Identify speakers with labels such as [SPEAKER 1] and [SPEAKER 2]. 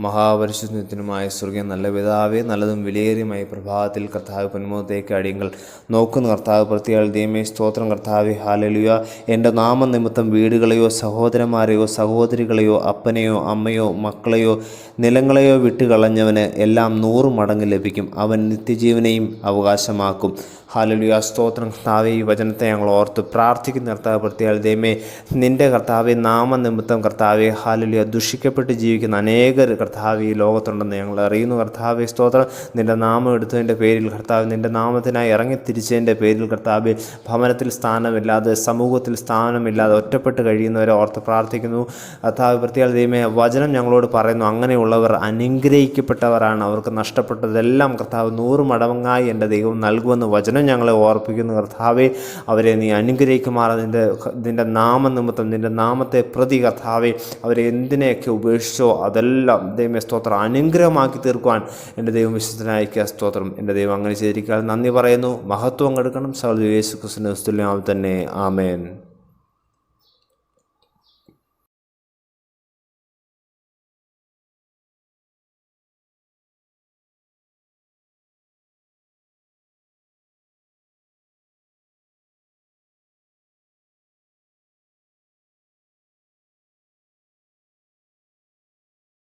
[SPEAKER 1] മഹാപരിശുദ്ധത്തിനുമായ സ്വർഗീയ നല്ല പിതാവേ നല്ലതും വിലയേറിയുമായി പ്രഭാതത്തിൽ കർത്താവ് പൊന്മുഖത്തേക്ക് അടിയങ്ങൾ നോക്കുന്ന. കർത്താവ് പ്രത്യേക ദൈവമേ സ്തോത്രം കർത്താവെ ഹാലലുയ. എന്റെ നാമനിമിത്തം വീടുകളെയോ സഹോദരന്മാരെയോ സഹോദരികളെയോ അപ്പനെയോ അമ്മയോ മക്കളെയോ നിലങ്ങളെയോ വിട്ടുകളഞ്ഞവന് എല്ലാം നൂറ് മടങ്ങ് ലഭിക്കും. അവൻ നിത്യജീവനെയും അവകാശമാക്കും. ഹാലലുയ. സ്തോത്രം കർത്താവെ ഈ വചനത്തെ ഞങ്ങൾ ഓർത്ത് പ്രാർത്ഥിക്കുന്ന. കർത്താവ് പ്രത്യേക ദൈവമേ നിന്റെ കർത്താവെ നാമനിമിത്തം കർത്താവെ ഹാലലുയ. ദുഷിക്കപ്പെട്ട് ജീവിക്കുന്ന അനേകർ കർത്താവ് ഈ ലോകത്തുണ്ടെന്ന് ഞങ്ങൾ അറിയുന്നു. കർത്താവ് സ്തോത്രം. നിന്റെ നാമം എടുത്തതിന്റെ പേരിൽ കർത്താവ് നിന്റെ നാമത്തിനായി ഇറങ്ങിത്തിരിച്ചതിന്റെ പേരിൽ കർത്താവ് ഭവനത്തിൽ സ്ഥാനമില്ലാതെ സമൂഹത്തിൽ സ്ഥാനമില്ലാതെ ഒറ്റപ്പെട്ട് കഴിയുന്നവരെ ഓർത്ത് പ്രാർത്ഥിക്കുന്നു. കർത്താവ് പ്രത്യേക ദൈവമേ വചനം ഞങ്ങളോട് പറയുന്നു. അങ്ങനെയുള്ളവർ അനുഗ്രഹിക്കപ്പെട്ടവരാണ്. അവർക്ക് നഷ്ടപ്പെട്ടതെല്ലാം കർത്താവ് നൂറ് മടങ്ങായി എന്റെ ദൈവം നൽകുമെന്ന് വചനം ഞങ്ങളെ ഓർപ്പിക്കുന്നു. കർത്താവെ അവരെ നീ അനുഗ്രഹിക്കുമാറ. നിന്റെ നിന്റെ നാമനിമിത്തം നിന്റെ നാമത്തെ പ്രതി കർത്താവെ അവരെ എന്തിനെയൊക്കെ ഉപേക്ഷിച്ചോ അതെല്ലാം ദൈവമേ സ്തോത്രം. അനുഗ്രഹമാക്കി തീർക്കുവാൻ എന്റെ ദൈവം വിശ്വസനായിരിക്കുക സ്തോത്രം. എന്റെ ദൈവം അങ്ങനെ ചെയ്തിരിക്കാൻ നന്ദി പറയുന്നു. മഹത്വം എടുക്കണം. സഹോദരി യേശു ക്രിസ്തുവിനെ തന്നെ. ആമേൻ.